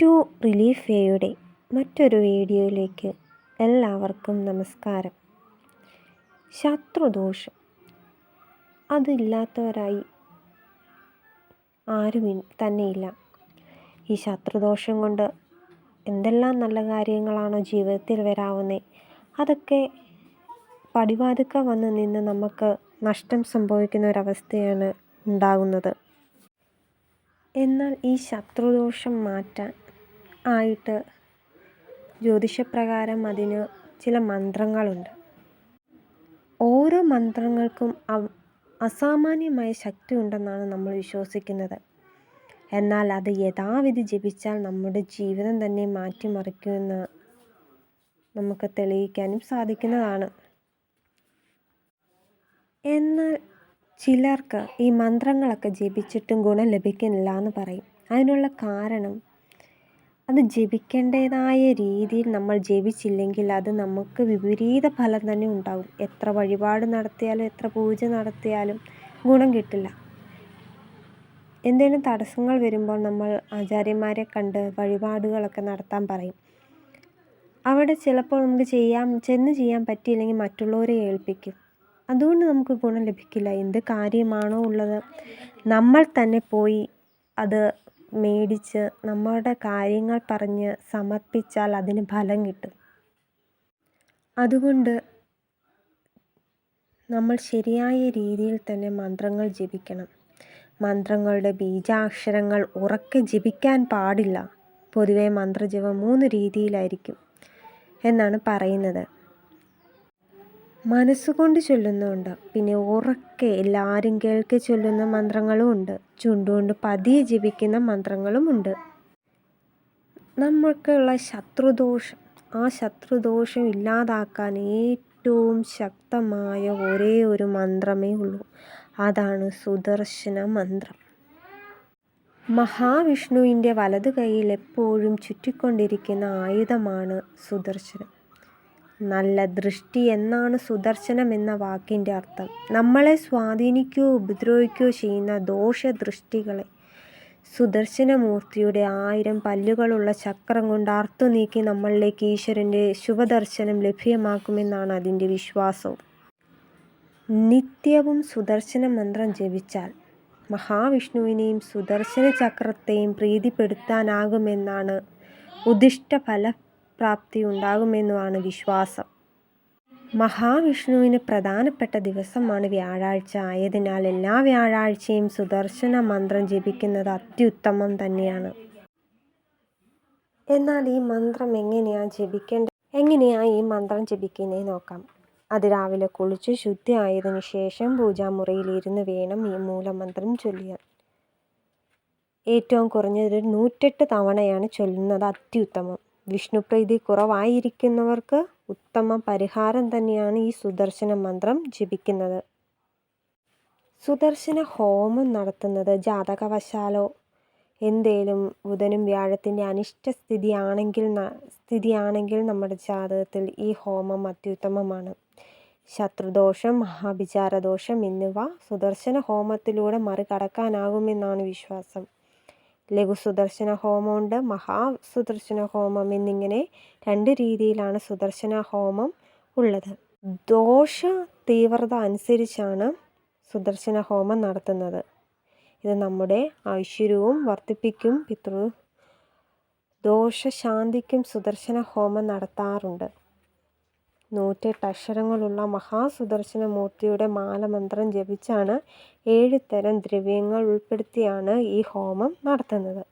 To relief വേയുടെ മറ്റൊരു വീഡിയോയിലേക്ക് എല്ലാവർക്കും നമസ്കാരം. ശത്രുദോഷം. അതില്ലാത്തവരായി ആരും തന്നെയില്ല. ഈ ശത്രുദോഷം കൊണ്ട് എന്തെല്ലാം നല്ല കാര്യങ്ങളാണോ ജീവിതത്തിൽ വരാവുന്നത് അതൊക്കെ പടിവാതുക്ക വന്ന് നിന്ന് നമുക്ക് നഷ്ടം സംഭവിക്കുന്ന ഒരവസ്ഥയാണ് ഉണ്ടാകുന്നത്. എന്നാൽ ഈ ശത്രുദോഷം മാറ്റാൻ ആയിട്ട് ജ്യോതിഷപ്രകാരം അതിന് ചില മന്ത്രങ്ങളുണ്ട്. ഓരോ മന്ത്രങ്ങൾക്കും അസാമാന്യമായ ശക്തി ഉണ്ടെന്നാണ് നമ്മൾ വിശ്വസിക്കുന്നത്. എന്നാൽ അത് യഥാവിധി ജപിച്ചാൽ നമ്മുടെ ജീവിതം തന്നെ മാറ്റിമറിക്കുമെന്ന് നമുക്ക് തെളിയിക്കാനും സാധിക്കുന്നതാണ്. എന്നാൽ ചിലർക്ക് ഈ മന്ത്രങ്ങളൊക്കെ ജപിച്ചിട്ടും ഗുണം ലഭിക്കുന്നില്ല എന്ന് പറയും. അതിനുള്ള കാരണം അത് ജപിക്കേണ്ടതായ രീതിയിൽ നമ്മൾ ജപിച്ചില്ലെങ്കിൽ അത് നമുക്ക് വിപരീത ഫലം തന്നെ ഉണ്ടാകും എത്ര വഴിപാട് നടത്തിയാലും എത്ര പൂജ നടത്തിയാലും ഗുണം കിട്ടില്ല. എന്തെങ്കിലും തടസ്സങ്ങൾ വരുമ്പോൾ നമ്മൾ ആചാര്യന്മാരെ കണ്ട് വഴിപാടുകളൊക്കെ നടത്താൻ പറയും. അവിടെ ചിലപ്പോൾ നമുക്ക് ചെയ്യാൻ ചെന്ന് ചെയ്യാൻ പറ്റിയില്ലെങ്കിൽ മറ്റുള്ളവരെ ഏൽപ്പിക്കും. അതുകൊണ്ട് നമുക്ക് ഗുണം ലഭിക്കില്ല. എന്ത് കാര്യമാണോ ഉള്ളത് നമ്മൾ തന്നെ പോയി അത് മേടിച്ച് നമ്മളുടെ കാര്യങ്ങൾ പറഞ്ഞ് സമർപ്പിച്ചാൽ അതിന് ഫലം കിട്ടും. അതുകൊണ്ട് നമ്മൾ ശരിയായ രീതിയിൽ തന്നെ മന്ത്രങ്ങൾ ജപിക്കണം. മന്ത്രങ്ങളുടെ ബീജാക്ഷരങ്ങൾ ഉറക്കെ ജപിക്കാൻ പാടില്ല. പൊതുവെ മന്ത്രജപം മൂന്ന് രീതിയിലായിരിക്കും എന്നാണ് പറയുന്നത്. മനസ്സുകൊണ്ട് ചൊല്ലുന്നുണ്ട്. പിന്നെ ഉറക്കെ എല്ലാവരും കേൾക്കെ ചൊല്ലുന്ന മന്ത്രങ്ങളും ഉണ്ട്. ചുണ്ടുകൊണ്ട് പതിയെ ജപിക്കുന്ന മന്ത്രങ്ങളും ഉണ്ട്. നമുക്കുള്ള ശത്രുദോഷം ആ ശത്രുദോഷം ഇല്ലാതാക്കാൻ ഏറ്റവും ശക്തമായ ഒരേ ഒരു മന്ത്രമേ ഉള്ളൂ. അതാണ് സുദർശന മന്ത്രം. മഹാവിഷ്ണുവിന്റെ വലതു കൈയിൽ എപ്പോഴും ചുറ്റിക്കൊണ്ടിരിക്കുന്ന ആയുധമാണ് സുദർശനം. നല്ല ദൃഷ്ടി എന്നാണ് സുദർശനം എന്ന വാക്കിന്റെ അർത്ഥം. നമ്മളെ സ്വാധീനിക്കുകയോ ഉപദ്രവിക്കുകയോ ചെയ്യുന്ന ദോഷദൃഷ്ടികളെ സുദർശനമൂർത്തിയുടെ ആയിരം പല്ലുകളുള്ള ചക്രം കൊണ്ട് അർത്തു നീക്കി നമ്മളിലേക്ക് ഈശ്വരന്റെ ശുഭദർശനം ലഭ്യമാക്കുമെന്നാണ് അതിന്റെ വിശ്വാസവും നിത്യവും സുദർശന മന്ത്രം ജപിച്ചാൽ മഹാവിഷ്ണുവിനെയും സുദർശന ചക്രത്തെയും പ്രീതിപ്പെടുത്താനാകുമെന്നാണ് ഉദിഷ്ട ഫല പ്രാപ്തി ഉണ്ടാകുമെന്നുമാണ് വിശ്വാസം. മഹാവിഷ്ണുവിന് പ്രധാനപ്പെട്ട ദിവസമാണ് വ്യാഴാഴ്ച. ആയതിനാൽ എല്ലാ വ്യാഴാഴ്ചയും സുദർശന മന്ത്രം ജപിക്കുന്നത് അത്യുത്തമം തന്നെയാണ്. എന്നാൽ ഈ മന്ത്രം എങ്ങനെയാണ് ജപിക്കേണ്ടത് എങ്ങനെയാണ് ഈ മന്ത്രം ജപിക്കുന്നത് നോക്കാം. അത് രാവിലെ കുളിച്ച് ശുദ്ധിയായതിനു ശേഷം പൂജാമുറിയിലിരുന്ന് വേണം ഈ മൂലമന്ത്രം ചൊല്ലിയാൽ. ഏറ്റവും കുറഞ്ഞത് നൂറ്റെട്ട് തവണയാണ് ചൊല്ലുന്നത് അത്യുത്തമം. വിഷ്ണുപ്രീതി കുറവായിരിക്കുന്നവർക്ക് ഉത്തമ പരിഹാരം തന്നെയാണ് ഈ സുദർശന മന്ത്രം ജപിക്കുന്നത്. സുദർശന ഹോമം നടത്തുന്നത് ജാതകവശാലോ എന്തേലും ബുധനും വ്യാഴത്തിന്റെ അനിഷ്ട സ്ഥിതിയാണെങ്കിൽ സ്ഥിതിയാണെങ്കിൽ നമ്മുടെ ജാതകത്തിൽ ഈ ഹോമം അത്യുത്തമമാണ്. ശത്രുദോഷം മഹാഭിചാരദോഷം എന്നിവ സുദർശന ഹോമത്തിലൂടെ മറികടക്കാനാകുമെന്നാണ് വിശ്വാസം. ലഘു സുദർശന ഹോമമുണ്ട് മഹാസുദർശന ഹോമം എന്നിങ്ങനെ രണ്ട് രീതിയിലാണ് സുദർശന ഹോമം ഉള്ളത്. ദോഷ തീവ്രത അനുസരിച്ചാണ് സുദർശന ഹോമം നടത്തുന്നത്. ഇത് നമ്മുടെ ഐശ്വര്യവും വർദ്ധിപ്പിക്കും പിതൃ ദോഷശാന്തിക്കും സുദർശന ഹോമം നടത്താറുണ്ട്. നൂറ്റെട്ട് അക്ഷരങ്ങളുള്ള മഹാസുദർശന മൂർത്തിയുടെ മാലമന്ത്രം ജപിച്ചാണ് ഏഴ് തരം ദ്രവ്യങ്ങൾ ഉൾപ്പെടുത്തിയാണ് ഈ ഹോമം നടത്തുന്നത്.